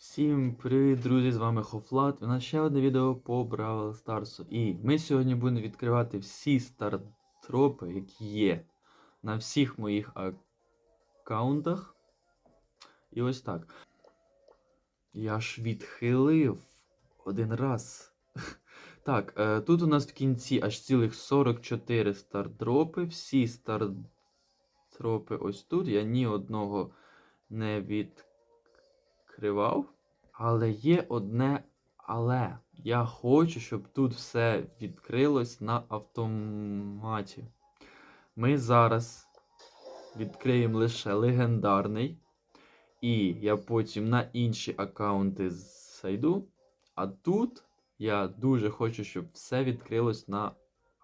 Всім привіт, друзі! З вами Хофлат. У нас ще одне відео по Бравл Старсу. І ми сьогодні будемо відкривати всі стартропи, які є на всіх моїх аккаунтах. І ось так. Я ж відхилив один раз. Так, е, тут у нас в кінці аж цілих 44 стардропи. Всі стардропи ось тут. Я ні одного не відкривав. Але є одне але. Я хочу, щоб тут все відкрилось на автоматі. Ми зараз відкриємо лише легендарний. І я потім на інші аккаунти зайду. А тут я дуже хочу, щоб все відкрилось на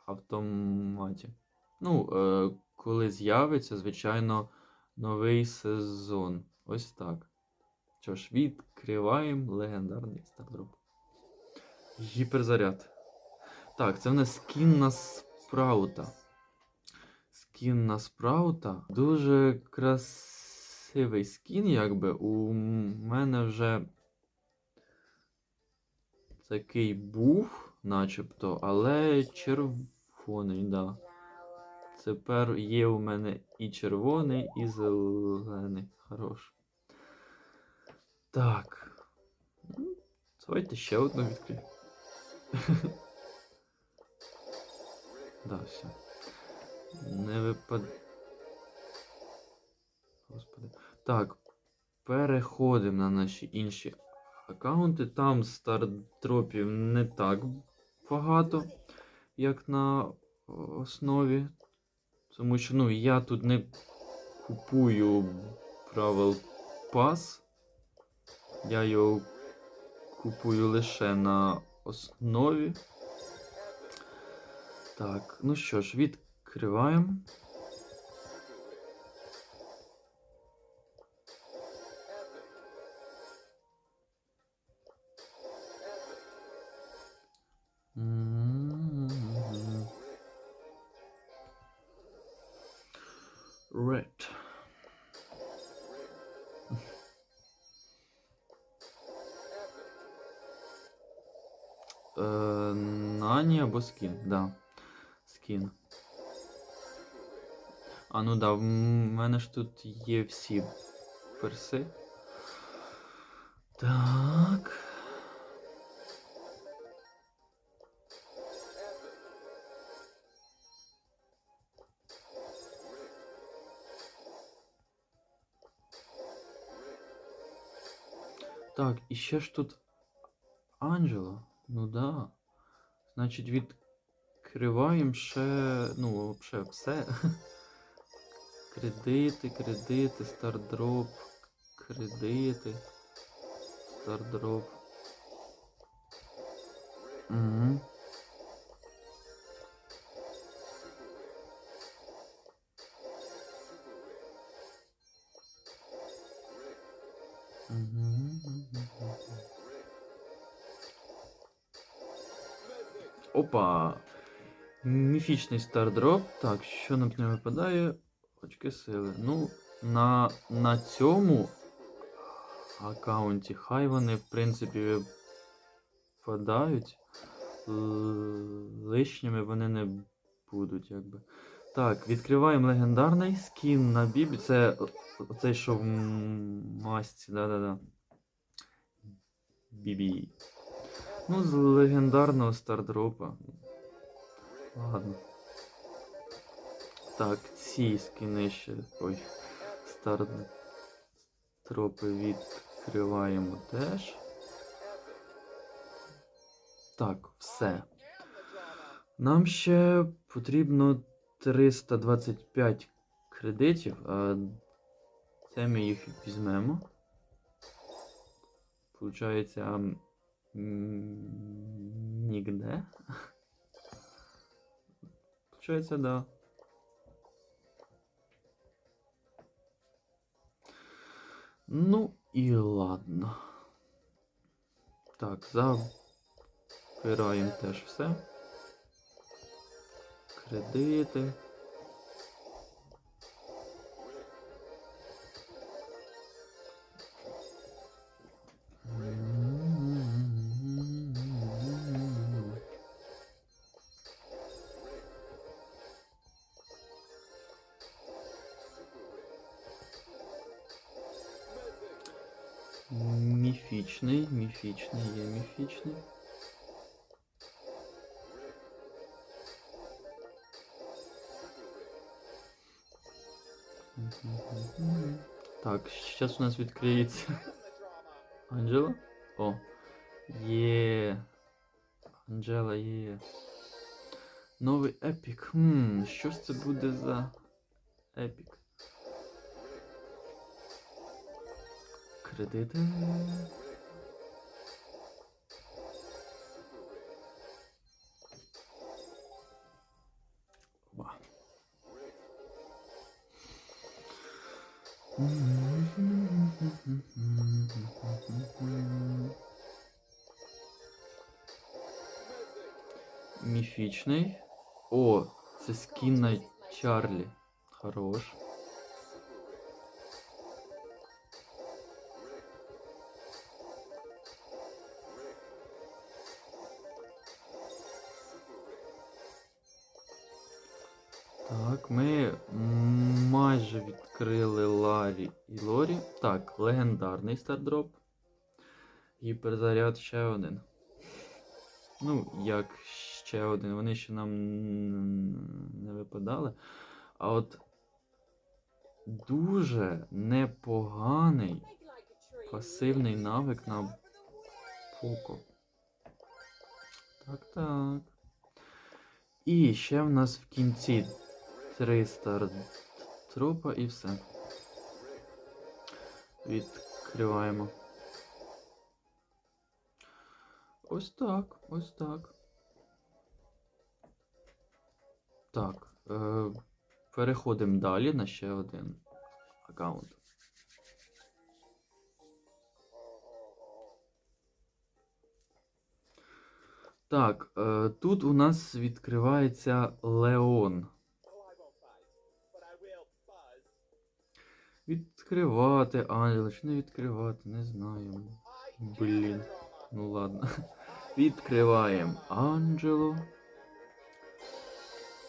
автоматі. Ну, е, коли з'явиться, звичайно, новий сезон. Ось так. Що ж, відкриваємо легендарний стардроп. Гіперзаряд. Так, це в нас скін на спраута. Скін на спраута. Дуже красивий скін, якби. У мене вже такий був, начебто, але червоний, да. Тепер є у мене і червоний, і зелений. Хорош. Так. Ну, Давайте ще одну відкриємо. Да, все. Не випад. Господи. Так. Переходимо на наші інші аккаунти. Там стардропів не так багато, як на основі. Тому що ну, я тут не купую правил пас. Я його купую лише на основі. Так, ну що ж, відкриваємо. Нані або скін, да. Скін. А ну да, в мене ж тут є всі перси. Так. Так, і ще ж тут Анджело. Ну да. Значить, відкриваємо ще. Ну, взагалі все. Кредити, кредити, стардроп, кредити, стардроп. Угу. Опа! Міфічний стардроп. Так, що нам нього випадає? Очки сили. Ну, на, на цьому аккаунті хай вони, в принципі, випадають. Лишніми вони не будуть, якби. Так, відкриваємо легендарний скін на Бібі. Це оцей, що в масці, да-да-да. Бібі. Ну, з легендарного стардропа. Ладно. Так, ці скини ще. Ой. Стардропи відкриваємо теж. Так, все. Нам ще потрібно 325 кредитів. Це ми їх візьмемо. Получається. М, Нігде. Получається, да. Ну і ладно. Так, забираємо теж все. Кредити. Міфічний, міфічний, є міфічний. Мгм. Так, зараз у нас відкриється. Анджела? О. Є. Анджела є. Новий епік. Хм, що ж це буде за епік? Кредити. Міфічний. О, це скін на Чарлі. Хорош. Так, ми майже відкрили Ларі і Лорі. Так, легендарний стардроп. Гіперзаряд ще один. Ну, як ще один. Вони ще нам не випадали. А от дуже непоганий пасивний навик на Поко. Так, так. І ще в нас в кінці три стартропа і все. Відкриваємо. Ось так, ось так. Так. Е, переходимо далі на ще один аккаунт. Так, е, тут у нас відкривається Леон. Відкривати Ангела, чи не відкривати, не знаю. Блін. Ну ладно. Відкриваємо Анджело.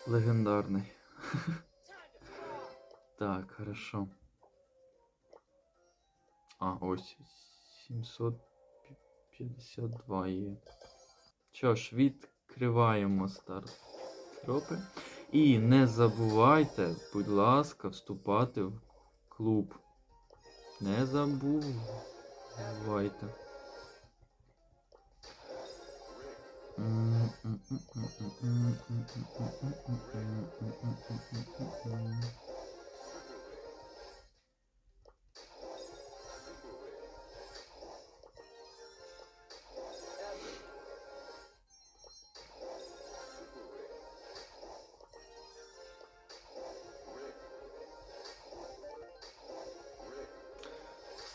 Легендарний. Так, хорошо. А, ось 752 є. Що ж, відкриваємо старт тропи. І не забувайте, будь ласка, вступати в клуб. Не забувайте.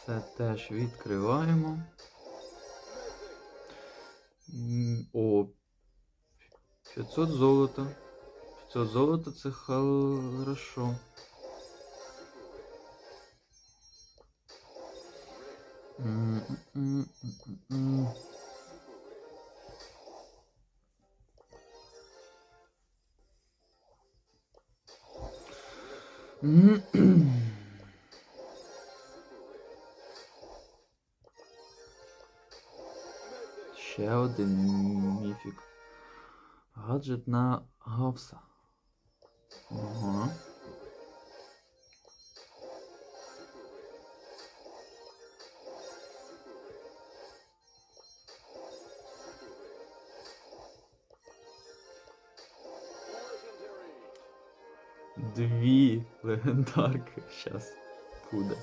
Все теж відкриваємо. О, 500 золота. 500 золота це хорошо. М, Ще один міфік. Гаджет на гавса. Ага. Дві легендарки. Щас буде.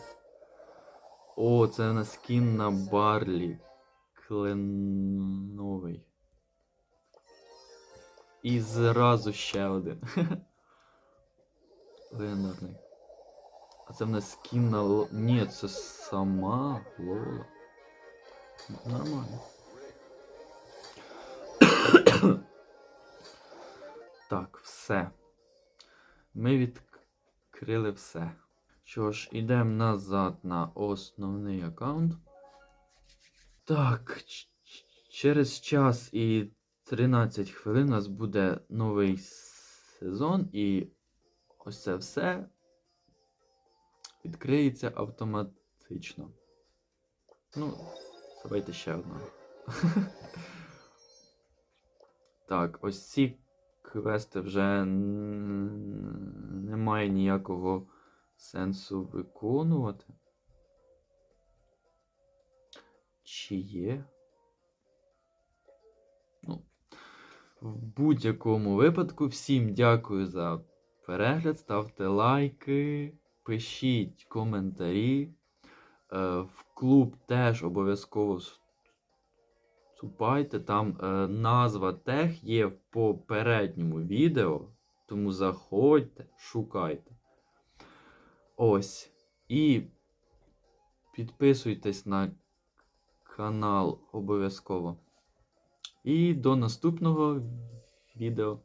О, це у нас скін на Барлі. Кленовий. І зразу ще один. Легендарний. А це в нас скін на Ло... Ні, це сама Лола. Нормально. так, все. Ми відкрили все. Що ж, ідемо назад на основний аккаунт. Так, через час і 13 хвилин у нас буде новий сезон, і ось це все відкриється автоматично. Ну, давайте ще одного. Так, ось ці квести вже немає ніякого сенсу виконувати. Чи є? Ну, в будь-якому випадку, всім дякую за перегляд, ставте лайки, пишіть коментарі. Е, В клуб теж обов'язково вступайте. Там е, назва тех є в попередньому відео, тому заходьте, шукайте. Ось. І підписуйтесь на канал обов'язково. І до наступного відео.